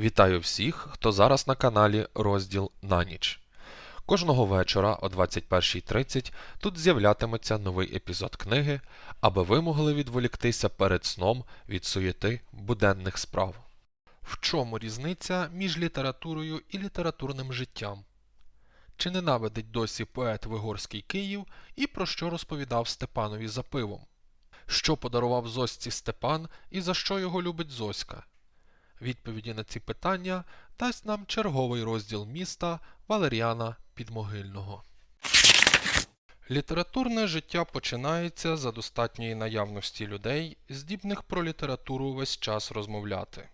Вітаю всіх, хто зараз на каналі Розділ на ніч. Кожного вечора о 21.30 тут з'являтиметься новий епізод книги, аби ви могли відволіктися перед сном від суєти буденних справ. В чому різниця між літературою і літературним життям? Чи ненавидить досі поет Вигорський Київ і про що розповідав Степанові за пивом? Що подарував Зосці Степан і за що його любить Зоська? Відповіді на ці питання дасть нам черговий розділ міста Валеріана Підмогильного. Літературне життя починається за достатньої наявності людей, здібних про літературу весь час розмовляти.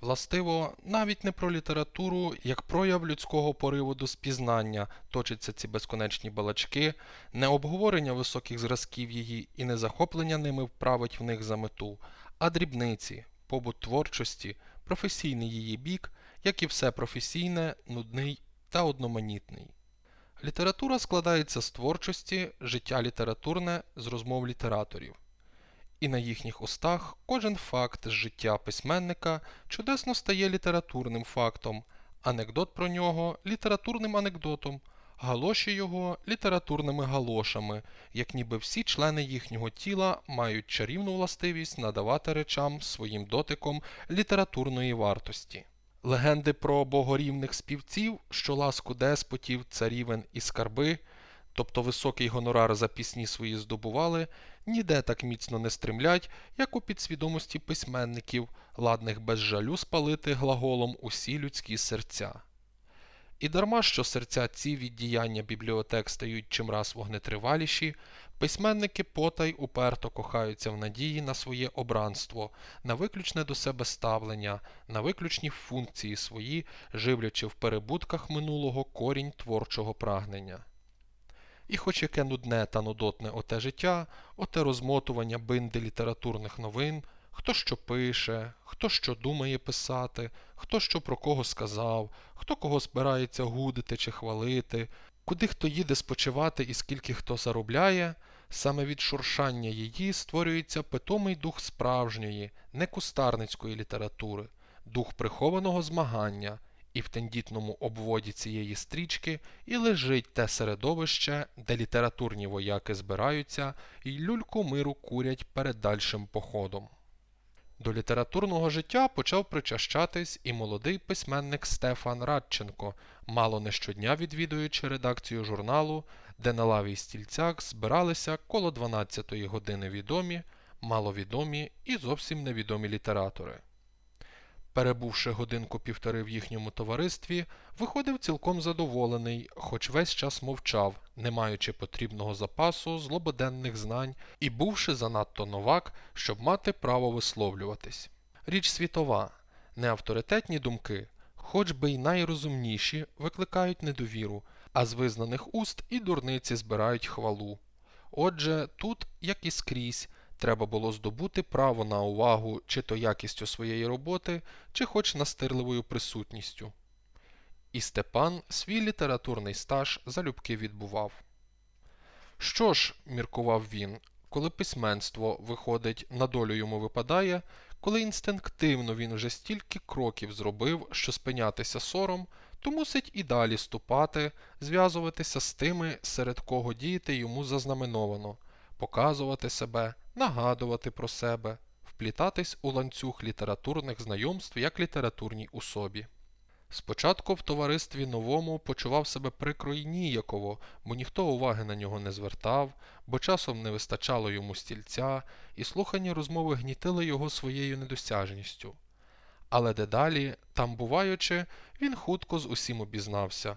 Властиво, навіть не про літературу, як прояв людського пориву до спізнання точаться ці безконечні балачки, не обговорення високих зразків її і не захоплення ними вправить в них за мету, а дрібниці, побут творчості, професійний її бік, як і все професійне, нудний та одноманітний. Література складається з творчості, життя літературне з розмов літераторів. І на їхніх устах кожен факт з життя письменника чудесно стає літературним фактом, анекдот про нього літературним анекдотом, галоші його літературними галошами, як ніби всі члени їхнього тіла мають чарівну властивість надавати речам своїм дотиком літературної вартості. Легенди про богорівних співців, що ласку деспотів, царівен і скарби, тобто високий гонорар за пісні свої здобували, ніде так міцно не стремлять, як у підсвідомості письменників, ладних без жалю спалити глаголом усі людські серця. І дарма що серця ці від діяння бібліотек стають чимраз вогнетриваліші, письменники потай уперто кохаються в надії на своє обранство, на виключне до себе ставлення, на виключні функції свої, живлячи в перебутках минулого корінь творчого прагнення. І хоч яке нудне та нудотне оте життя, оте розмотування бинди літературних новин, хто що пише, хто що думає писати, хто що про кого сказав, хто кого збирається гудити чи хвалити, куди хто їде спочивати і скільки хто заробляє, саме від шуршання її створюється питомий дух справжньої, не кустарницької літератури, дух прихованого змагання, і в тендітному обводі цієї стрічки і лежить те середовище, де літературні вояки збираються і люльку миру курять перед дальшим походом. До літературного життя почав причащатись і молодий письменник Стефан Радченко, мало не щодня відвідуючи редакцію журналу, де на лаві стільцях збиралися коло 12-ї години відомі, маловідомі і зовсім невідомі літератори. Перебувши годинку півтори в їхньому товаристві, виходив цілком задоволений, хоч весь час мовчав, не маючи потрібного запасу злободенних знань і бувши занадто новак, щоб мати право висловлюватись. Річ світова, неавторитетні думки, хоч би й найрозумніші, викликають недовіру, а з визнаних уст і дурниці збирають хвалу. Отже, тут, як і скрізь, треба було здобути право на увагу чи то якістю своєї роботи, чи хоч настирливою присутністю. І Степан свій літературний стаж залюбки відбував. Що ж, міркував він, коли письменство, виходить, на долю йому випадає, коли інстинктивно він уже стільки кроків зробив, що спинятися сором, то мусить і далі ступати, зв'язуватися з тими, серед кого діяти йому зазнаменовано, показувати себе, нагадувати про себе, вплітатись у ланцюг літературних знайомств як літературній особі. Спочатку в товаристві новому почував себе прикро й ніяково, бо ніхто уваги на нього не звертав, бо часом не вистачало йому стільця, і слухані розмови гнітили його своєю недосяжністю. Але дедалі, там буваючи, він хутко з усім обізнався.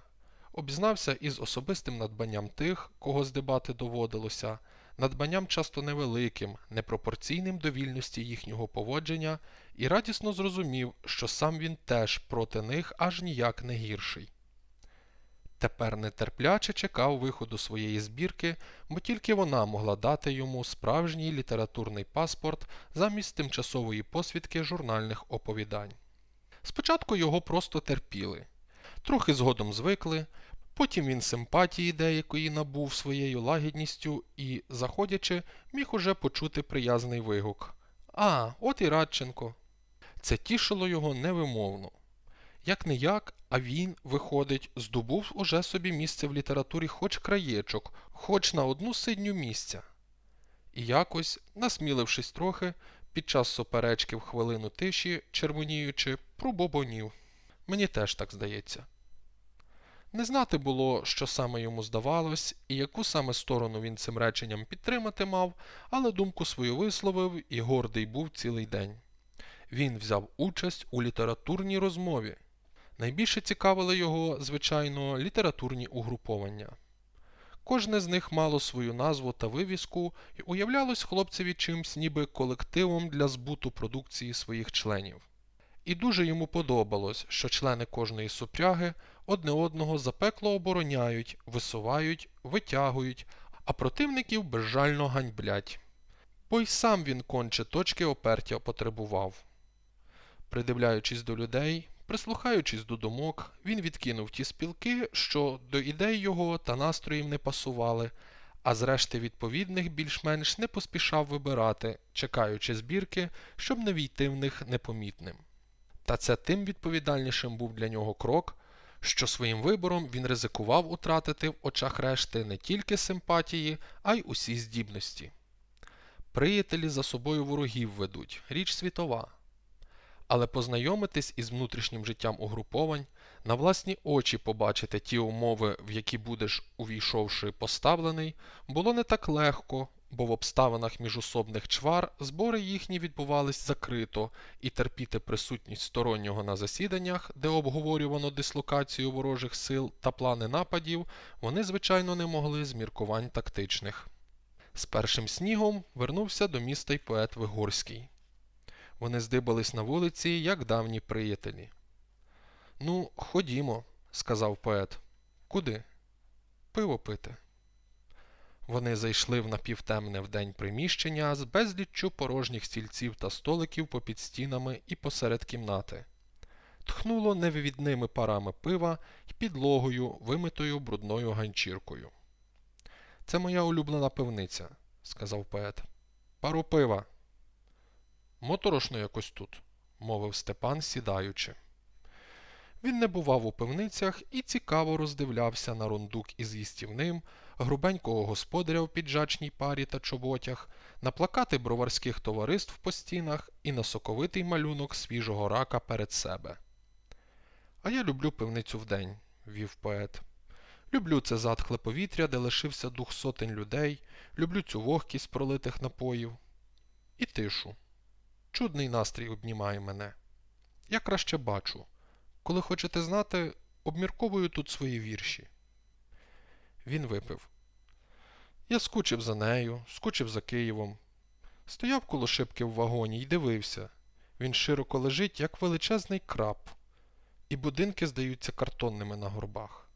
Обізнався із особистим надбанням тих, кого здибати доводилося, надбанням часто невеликим, непропорційним до вільності їхнього поводження, і радісно зрозумів, що сам він теж проти них аж ніяк не гірший. Тепер нетерпляче чекав виходу своєї збірки, бо тільки вона могла дати йому справжній літературний паспорт замість тимчасової посвідки журнальних оповідань. Спочатку його просто терпіли, трохи згодом звикли, Потім він симпатії деякої набув своєю лагідністю і, заходячи, міг уже почути приязний вигук. А, от і Радченко. Це тішило його невимовно. Як не як, а він, виходить, здобув уже собі місце в літературі хоч краєчок, хоч на одну сидню місця. І якось, насмілившись трохи, під час суперечки в хвилину тиші, червоніючи, пробобонів. Мені теж так здається. Не знати було, що саме йому здавалось, і яку саме сторону він цим реченням підтримати мав, але думку свою висловив і гордий був цілий день. Він взяв участь у літературній розмові. Найбільше цікавили його, звичайно, літературні угруповання. Кожне з них мало свою назву та вивіску і уявлялось хлопцеві чимсь ніби колективом для збуту продукції своїх членів. І дуже йому подобалось, що члени кожної супряги одне одного запекло обороняють, висувають, витягують, а противників безжально ганьблять. Бо й сам він конче точки опертя потребував. Придивляючись до людей, прислухаючись до думок, він відкинув ті спілки, що до ідей його та настроїв не пасували, а зрешти відповідних більш-менш не поспішав вибирати, чекаючи збірки, щоб не війти в них непомітним. Та це тим відповідальнішим був для нього крок, що своїм вибором він ризикував утратити в очах решти не тільки симпатії, а й усі здібності. Приятелі за собою ворогів ведуть, річ світова. Але познайомитись із внутрішнім життям угруповань, на власні очі побачити ті умови, в які будеш, увійшовши, поставлений, було не так легко, бо в обставинах міжособних чвар збори їхні відбувались закрито, і терпіти присутність стороннього на засіданнях, де обговорювано дислокацію ворожих сил та плани нападів, вони, звичайно, не могли з міркувань тактичних. З першим снігом вернувся до міста й поет Вигорський. Вони здибались на вулиці, як давні приятелі. Ну, ходімо, сказав поет. Куди? Пиво пити. Вони зайшли в напівтемне вдень приміщення з безліччю порожніх стільців та столиків попід стінами і посеред кімнати. Тхнуло невивідними парами пива і підлогою, вимитою брудною ганчіркою. Це моя улюблена пивниця, сказав поет. Пару пива. Моторошно якось тут, мовив Степан, сідаючи. Він не бував у пивницях і цікаво роздивлявся на рундук із їстівним, грубенького господаря в піджачній парі та чоботях, на плакати броварських товариств по стінах і на соковитий малюнок свіжого рака перед себе. А я люблю пивницю вдень, вів поет. Люблю це затхле повітря, де лишився дух сотень людей, люблю цю вогкість пролитих напоїв. І тишу. Чудний настрій обнімає мене. Я краще бачу. Коли хочете знати, обмірковую тут свої вірші. Він випив. Я скучив за нею, скучив за Києвом. Стояв коло шибки в вагоні і дивився. Він широко лежить, як величезний краб, і будинки здаються картонними на горбах.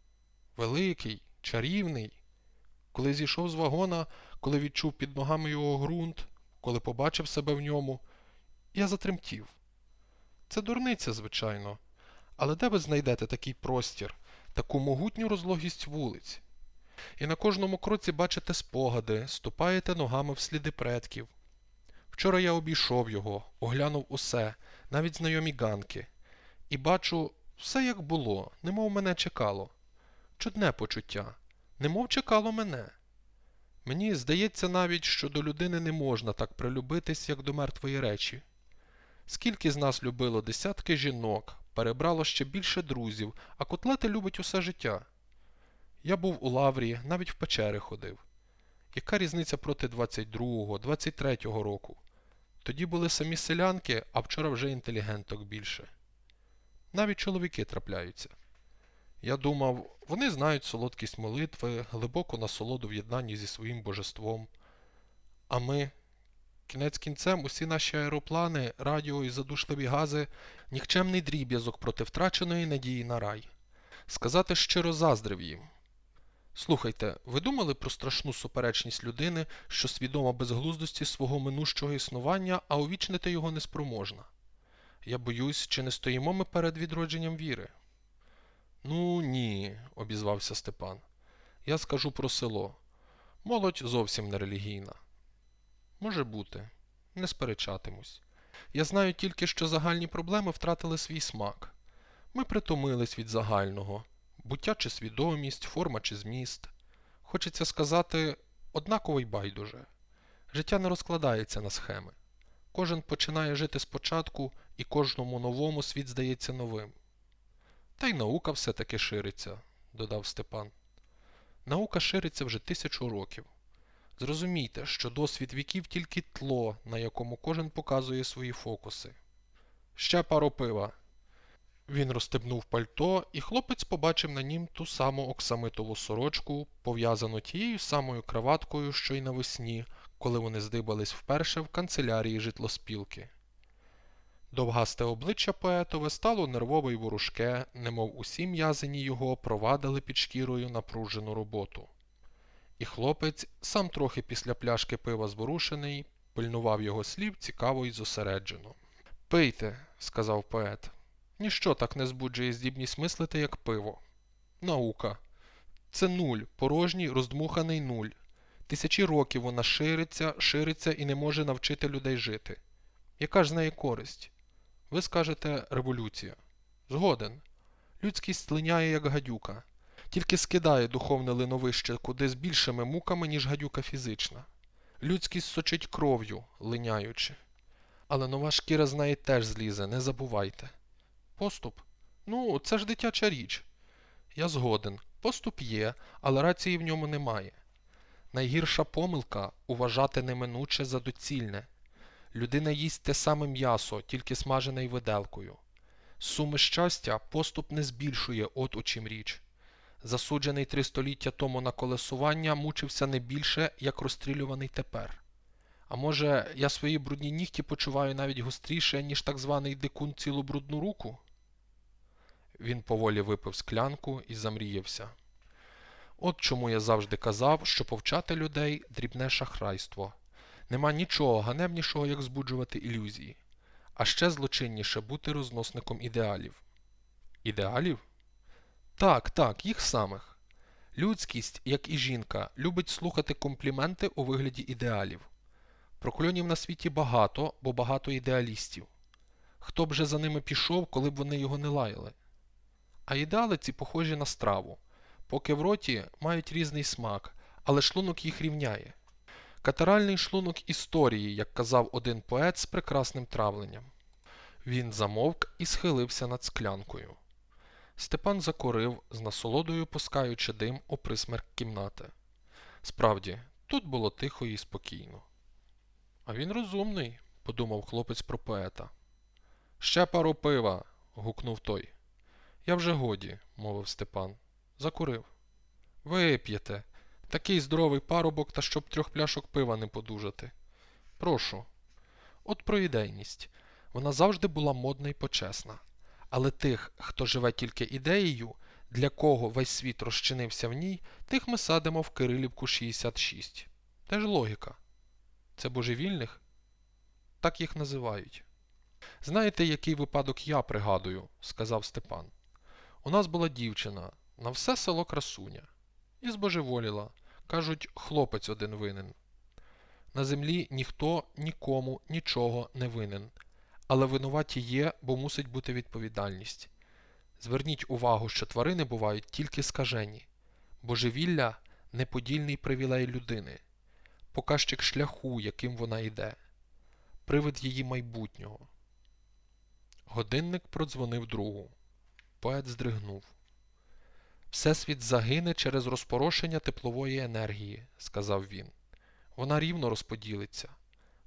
Великий, чарівний. Коли зійшов з вагона, коли відчув під ногами його ґрунт, коли побачив себе в ньому, я затремтів. Це дурниця, звичайно. Але де ви знайдете такий простір, таку могутню розлогість вулиць? І на кожному кроці бачите спогади, ступаєте ногами в сліди предків. Вчора я обійшов його, оглянув усе, навіть знайомі ганки, і бачу все як було, немов мене чекало. Чудне почуття, немов чекало мене. Мені здається навіть, що до людини не можна так прилюбитись, як до мертвої речі. Скільки з нас любило десятки жінок, перебрало ще більше друзів, а котлети любить усе життя. Я був у лаврі, навіть в печери ходив. Яка різниця проти 22-го, 23-го року? Тоді були самі селянки, а вчора вже інтелігенток більше. Навіть чоловіки трапляються. Я думав, вони знають солодкість молитви, глибоку насолоду в єднанні зі своїм божеством. А ми, кінець кінцем, усі наші аероплани, радіо і задушливі гази нікчемний дріб'язок проти втраченої надії на рай. Сказати щиро заздрив їм. Слухайте, ви думали про страшну суперечність людини, що свідома безглуздості свого минущого існування, а увічнити його неспроможна? Я боюсь, чи не стоїмо ми перед відродженням віри? Ну, ні, обізвався Степан. Я скажу про село. Молодь зовсім не релігійна. Може бути, не сперечатимусь. Я знаю тільки, що загальні проблеми втратили свій смак. Ми притомились від загального буття чи свідомість, форма чи зміст. Хочеться сказати, однаково й байдуже. Життя не розкладається на схеми. Кожен починає жити спочатку, і кожному новому світ здається новим. Та й наука все-таки шириться, додав Степан. Наука шириться вже тисячу років. Зрозумійте, що досвід віків тільки тло, на якому кожен показує свої фокуси. Ще пару пива. Він розстебнув пальто, і хлопець побачив на нім ту саму оксамитову сорочку, пов'язану тією самою краваткою, що й навесні, коли вони здибались вперше в канцелярії житлоспілки. Довгасте обличчя поетове стало нервове й ворушке, немов усі м'язані його провадили під шкірою напружену роботу. І хлопець, сам трохи після пляшки пива зворушений, пильнував його слів цікаво й зосереджено. Пийте, сказав поет. Ніщо так не збуджує здібність мислити, як пиво. Наука. Це нуль, порожній, роздмуханий нуль. Тисячі років вона шириться, шириться і не може навчити людей жити. Яка ж з неї користь? Ви скажете революція. Згоден. Людськість линяє, як гадюка, тільки скидає духовне линовище куди з більшими муками, ніж гадюка фізична. Людськість сочить кров'ю, линяючи. Але нова шкіра з неї теж злізе, не забувайте. Поступ? Ну, це ж дитяча річ. Я згоден. Поступ є, але рації в ньому немає. Найгірша помилка вважати неминуче за доцільне. Людина їсть те саме м'ясо, тільки смажене й виделкою. Суми щастя поступ не збільшує, от у чим річ. Засуджений три століття тому на колесування мучився не більше, як розстрілюваний тепер. А може, я свої брудні нігті почуваю навіть гостріше, ніж так званий дикун цілу брудну руку? Він поволі випив склянку і замріявся. От чому я завжди казав, що повчати людей дрібне шахрайство. Нема нічого ганебнішого, як збуджувати ілюзії, а ще злочинніше бути розносником ідеалів. Ідеалів? Так, так, їх самих. Людськість, як і жінка, любить слухати компліменти у вигляді ідеалів. Прокльонів на світі багато, бо багато ідеалістів. Хто б же за ними пішов, коли б вони його не лаяли? А ідеали ці похожі на страву, поки в роті мають різний смак, але шлунок їх рівняє. Катеральний шлунок історії, як казав один поет з прекрасним травленням. Він замовк і схилився над склянкою. Степан закурив, з насолодою пускаючи дим у присмерк кімнати. Справді, тут було тихо і спокійно. А він розумний, подумав хлопець про поета. Ще пару пива. гукнув той. Я вже годі, мовив Степан. Закурив. Вип'єте. Такий здоровий парубок, та щоб трьох пляшок пива не подужати. Прошу. От про ідейність. Вона завжди була модна і почесна. Але тих, хто живе тільки ідеєю, для кого весь світ розчинився в ній, тих ми садимо в Кирилівку 66. Теж логіка. Це божевільних? Так їх називають. Знаєте, який випадок я пригадую, сказав Степан. У нас була дівчина, на все село красуня. І збожеволіла. Кажуть, хлопець один винен. На землі ніхто нікому нічого не винен. Але винуваті є, бо мусить бути відповідальність. Зверніть увагу, що тварини бувають тільки скажені. Божевілля неподільний привілей людини, показчик шляху, яким вона йде, привид її майбутнього. Годинник продзвонив другу. Поет здригнув. Всесвіт загине через розпорошення теплової енергії, сказав він. Вона рівно розподілиться,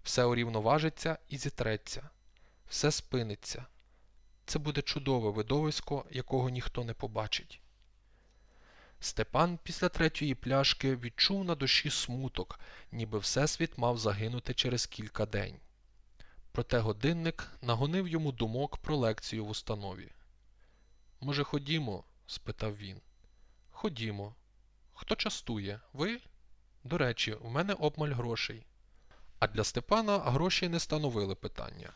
все урівноважиться і зітреться, все спиниться. Це буде чудове видовисько, якого ніхто не побачить. Степан після третьої пляшки відчув на душі смуток, ніби Всесвіт мав загинути через кілька день. Проте годинник нагонив йому думок про лекцію в установі. Може, ходімо? спитав він. Ходімо. Хто частує? Ви? До речі, в мене обмаль грошей. А для Степана гроші не становили питання.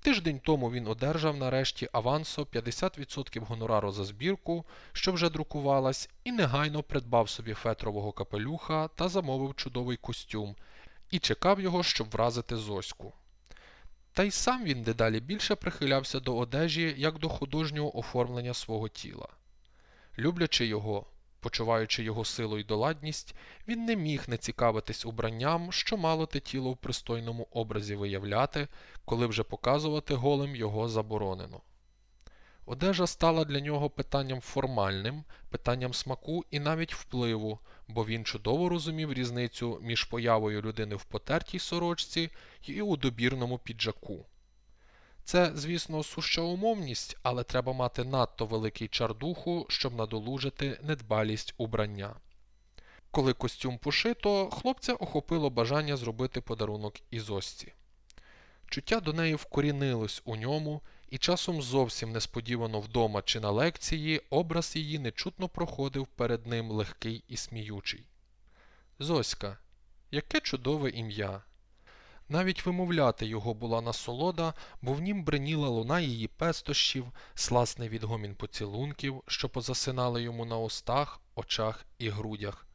Тиждень тому він одержав нарешті авансо 50% гонорару за збірку, що вже друкувалась, і негайно придбав собі фетрового капелюха та замовив чудовий костюм, і чекав його, щоб вразити Зоську. Та й сам він дедалі більше прихилявся до одежі як до художнього оформлення свого тіла. Люблячи його, почуваючи його силу й доладність, він не міг не цікавитись убранням, що мало те тіло в пристойному образі виявляти, коли вже показувати голим його заборонено. Одежа стала для нього питанням формальним, питанням смаку і навіть впливу, бо він чудово розумів різницю між появою людини в потертій сорочці і у добірному піджаку. Це, звісно, суща умовність, але треба мати надто великий чар духу, щоб надолужити недбалість убрання. Коли костюм пошито, хлопця охопило бажання зробити подарунок Ізосці. Чуття до неї вкорінилось у ньому, і часом зовсім несподівано вдома чи на лекції образ її нечутно проходив перед ним легкий і сміючий. Зоська, яке чудове ім'я! Навіть вимовляти його була насолода, бо в нім бриніла луна її пестощів, сласний відгомін поцілунків, що позасинали йому на устах, очах і грудях.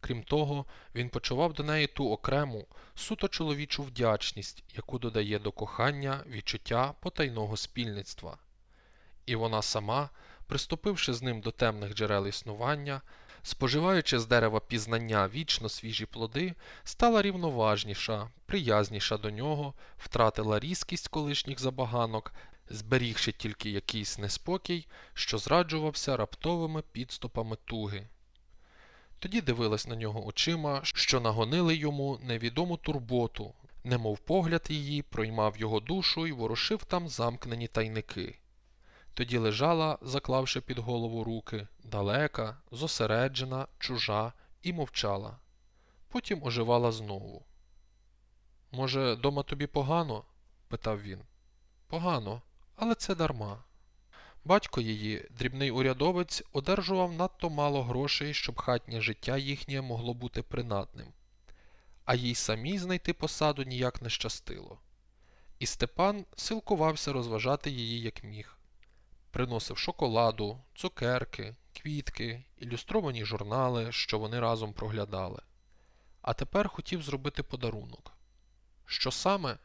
Крім того, він почував до неї ту окрему, суто чоловічу вдячність, яку додає до кохання відчуття потайного спільництва. І вона сама, приступивши з ним до темних джерел існування, споживаючи з дерева пізнання вічно свіжі плоди, стала рівноважніша, приязніша до нього, втратила різкість колишніх забаганок, зберігши тільки якийсь неспокій, що зраджувався раптовими підступами туги. Тоді дивилась на нього очима, що нагонили йому невідому турботу, немов погляд її проймав його душу і ворушив там замкнені тайники. Тоді лежала, заклавши під голову руки, далека, зосереджена, чужа, і мовчала. Потім оживала знову. Може, дома тобі погано? питав він. Погано, але це дарма. Батько її, дрібний урядовець, одержував надто мало грошей, щоб хатнє життя їхнє могло бути принадним, а їй самій знайти посаду ніяк не щастило. І Степан силкувався розважати її як міг. Приносив шоколаду, цукерки, квітки, ілюстровані журнали, що вони разом проглядали. А тепер хотів зробити подарунок. Що саме?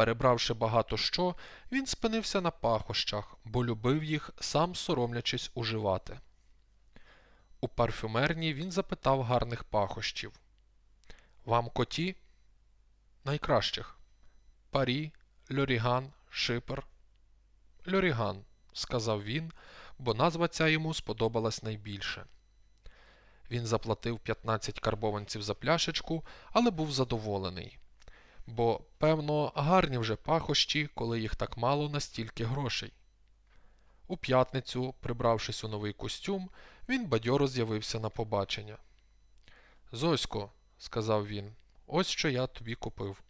Перебравши багато що, він спинився на пахощах, бо любив їх, сам соромлячись уживати. У парфюмерні він запитав гарних пахощів. Вам коті? Найкращих. Парі, Льоріган, Шипер. Льоріган, сказав він, бо назва ця йому сподобалась найбільше. Він заплатив 15 карбованців за пляшечку, але був задоволений бо, певно, гарні вже пахощі, коли їх так мало на стільки грошей. У п'ятницю, прибравшись у новий костюм, він бадьоро з'явився на побачення. Зосько, сказав він, ось що я тобі купив.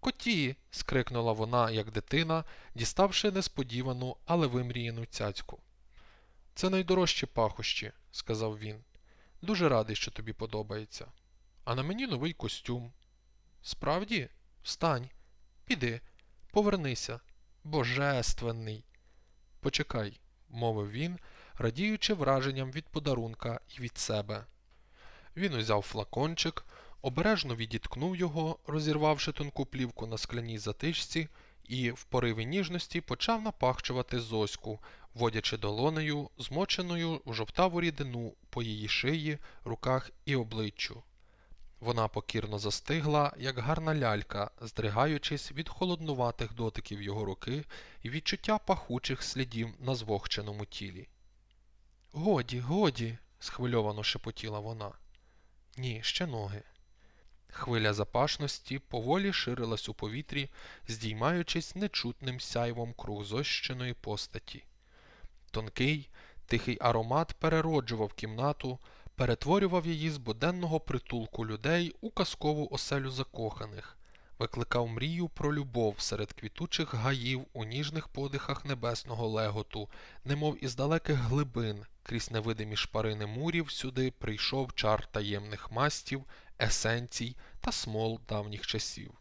Коті. скрикнула вона, як дитина, діставши несподівану, але вимріяну цяцьку. Це найдорожчі пахощі, сказав він. Дуже радий, що тобі подобається. А на мені новий костюм. Справді? Встань, піди, повернися. Божественний. Почекай, мовив він, радіючи враженням від подарунка і від себе. Він узяв флакончик, обережно відіткнув його, розірвавши тонку плівку на скляній затичці, і в пориві ніжності почав напахчувати зоську, водячи долонею, змоченою в жовтаву рідину по її шиї, руках і обличчю. Вона покірно застигла, як гарна лялька, здригаючись від холоднуватих дотиків його руки і відчуття пахучих слідів на звохченому тілі. Годі, годі, схвильовано шепотіла вона. Ні, ще ноги. Хвиля запашності поволі ширилась у повітрі, здіймаючись нечутним сяйвом круг зощеної постаті. Тонкий, тихий аромат перероджував кімнату, перетворював її з буденного притулку людей у казкову оселю закоханих, викликав мрію про любов серед квітучих гаїв у ніжних подихах небесного леготу, немов із далеких глибин, крізь невидимі шпарини мурів сюди прийшов чар таємних мастів, есенцій та смол давніх часів.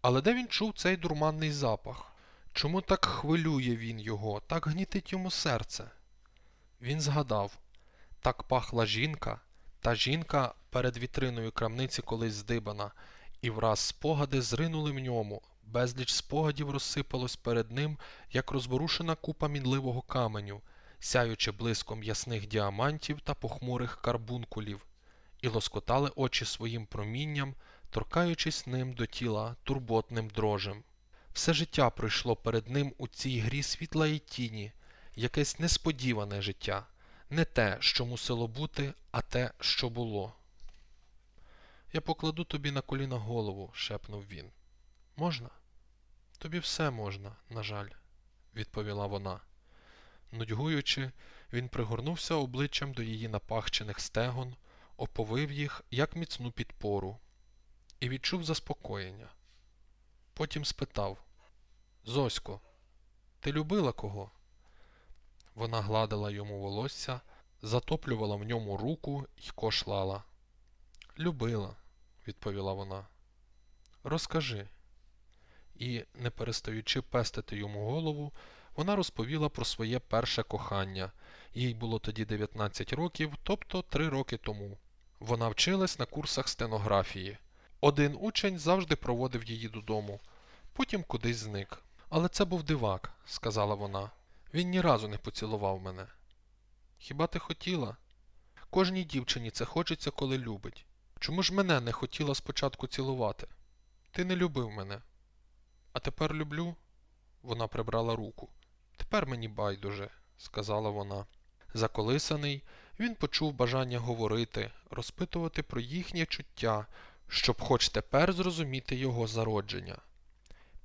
Але де він чув цей дурманний запах? Чому так хвилює він його, так гнітить йому серце? Він згадав так пахла жінка, та жінка перед вітриною крамниці колись здибана, і враз спогади зринули в ньому, безліч спогадів розсипалось перед ним, як розворушена купа мінливого каменю, сяючи блиском ясних діамантів та похмурих карбункулів, і лоскотали очі своїм промінням, торкаючись ним до тіла турботним дрожем. Все життя пройшло перед ним у цій грі світла і тіні, якесь несподіване життя, не те, що мусило бути, а те, що було. Я покладу тобі на коліна голову, шепнув він. Можна? Тобі все можна, на жаль, відповіла вона. Нудьгуючи, він пригорнувся обличчям до її напахчених стегон, оповив їх, як міцну підпору, і відчув заспокоєння. Потім спитав Зосько, ти любила кого? Вона гладила йому волосся, затоплювала в ньому руку і кошлала. Любила, відповіла вона. Розкажи. І, не перестаючи пестити йому голову, вона розповіла про своє перше кохання. Їй було тоді 19 років, тобто 3 роки тому. Вона вчилась на курсах стенографії. Один учень завжди проводив її додому, потім кудись зник. Але це був дивак, сказала вона. Він ні разу не поцілував мене. Хіба ти хотіла? Кожній дівчині це хочеться, коли любить. Чому ж мене не хотіла спочатку цілувати? Ти не любив мене. А тепер люблю? Вона прибрала руку. Тепер мені байдуже, сказала вона. Заколисаний, він почув бажання говорити, розпитувати про їхнє чуття, щоб хоч тепер зрозуміти його зародження.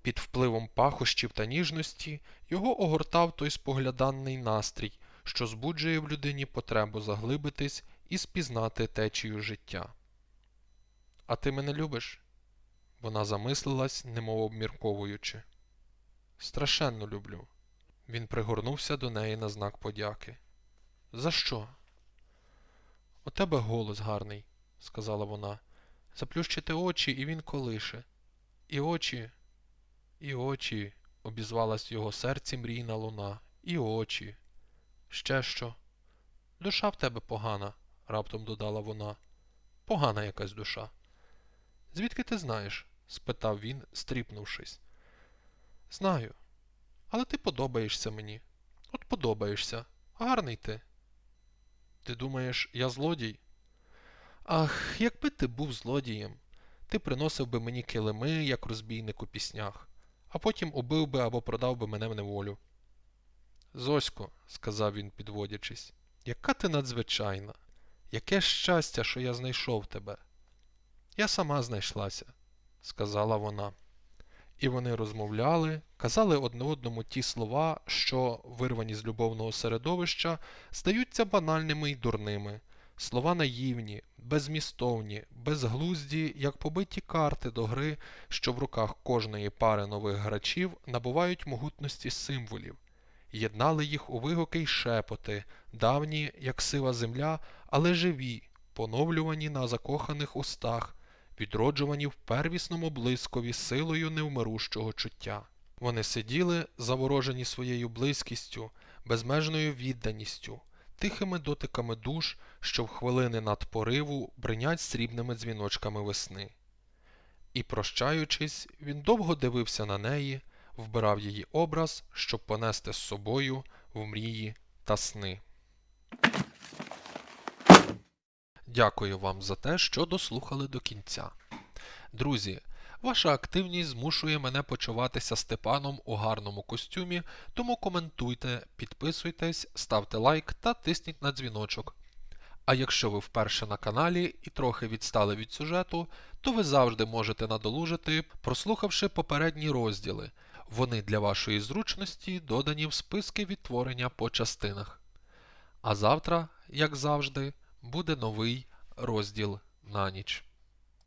Під впливом пахощів та ніжності його огортав той спогляданний настрій, що збуджує в людині потребу заглибитись і спізнати течію життя. А ти мене любиш? Вона замислилась, немов обмірковуючи. Страшенно люблю. Він пригорнувся до неї на знак подяки. За що? У тебе голос гарний, сказала вона. Заплющите очі, і він колише. І очі, і очі, обізвалась в його серці мрійна луна. І очі. Ще що? Душа в тебе погана, раптом додала вона. Погана якась душа. Звідки ти знаєш? спитав він, стріпнувшись. Знаю. Але ти подобаєшся мені. От подобаєшся. Гарний ти. Ти думаєш, я злодій? Ах, якби ти був злодієм, ти приносив би мені килими, як розбійник у піснях, а потім убив би або продав би мене в неволю. Зосько, сказав він, підводячись, яка ти надзвичайна, яке щастя, що я знайшов тебе. Я сама знайшлася, сказала вона. І вони розмовляли, казали одне одному ті слова, що, вирвані з любовного середовища, здаються банальними й дурними, слова наївні, беззмістовні, безглузді, як побиті карти до гри, що в руках кожної пари нових грачів набувають могутності символів, єднали їх у вигуки й шепоти, давні, як сива земля, але живі, поновлювані на закоханих устах відроджувані в первісному блискові силою невмирущого чуття. Вони сиділи, заворожені своєю близькістю, безмежною відданістю, тихими дотиками душ, що в хвилини надпориву бринять срібними дзвіночками весни. І, прощаючись, він довго дивився на неї, вбирав її образ, щоб понести з собою в мрії та сни. Дякую вам за те, що дослухали до кінця. Друзі, ваша активність змушує мене почуватися Степаном у гарному костюмі, тому коментуйте, підписуйтесь, ставте лайк та тисніть на дзвіночок. А якщо ви вперше на каналі і трохи відстали від сюжету, то ви завжди можете надолужити, прослухавши попередні розділи. Вони для вашої зручності додані в списки відтворення по частинах. А завтра, як завжди, буде новий розділ на ніч.